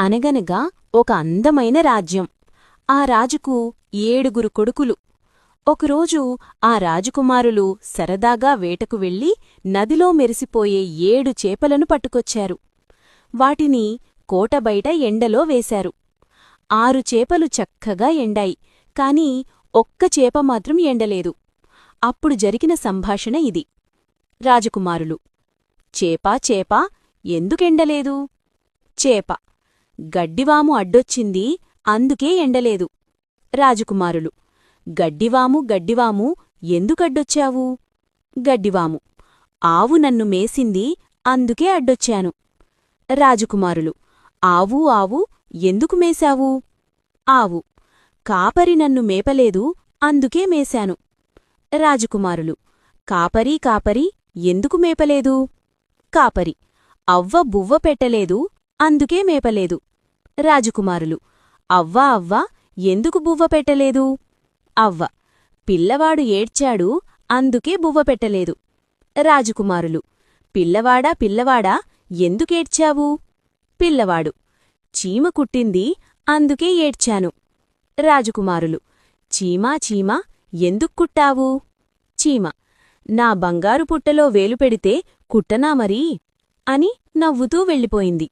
అనగనగా ఒక అందమైన రాజ్యం. ఆ రాజుకు ఏడుగురు కొడుకులు. ఒకరోజు ఆ రాజకుమారులు సరదాగా వేటకు వెళ్ళి నదిలో మెరిసిపోయే ఏడు చేపలను పట్టుకొచ్చారు. వాటిని కోటబయట ఎండలో వేశారు. ఆరు చేపలు చక్కగా ఎండాయి కాని ఒక్క చేప మాత్రం ఎండలేదు. అప్పుడు జరిగిన సంభాషణ ఇది. రాజకుమారులు చేపా చేపా ఎందుకెండలేదు చేప గడ్డివాము అడ్డొచ్చింది అందుకే ఎండలేదు. రాజకుమారులు గడ్డివాము గడ్డివాము ఎందుకడ్డొచ్చావు గడ్డివాము ఆవు నన్ను మేసింది అందుకే అడ్డొచ్చాను. రాజకుమారులు ఆవు ఆవు ఎందుకు మేశావు? ఆవు కాపరి నన్ను మేపలేదు అందుకే మేశాను. రాజకుమారులు కాపరీ కాపరి ఎందుకు మేపలేదు? కాపరి అవ్వ బువ్వ పెట్టలేదు అందుకే మేపలేదు. రాజకుమారులు. అవ్వా అవ్వా ఎందుకు బువ్వ పెట్టలేదు? అవ్వ పిల్లవాడు ఏడ్చాడు అందుకే బువ్వ పెట్టలేదు. రాజకుమారులు. పిల్లవాడా పిల్లవాడా ఎందుకేడ్చావు పిల్లవాడు చీమ కుట్టింది అందుకే ఏడ్చాను. రాజకుమారులు. చీమా చీమా ఎందుక్కుట్టావు చీమ నా బంగారు పుట్టలో వేలు పెడితే కుట్టనా మరీ? అని నవ్వుతూ వెళ్ళిపోయింది.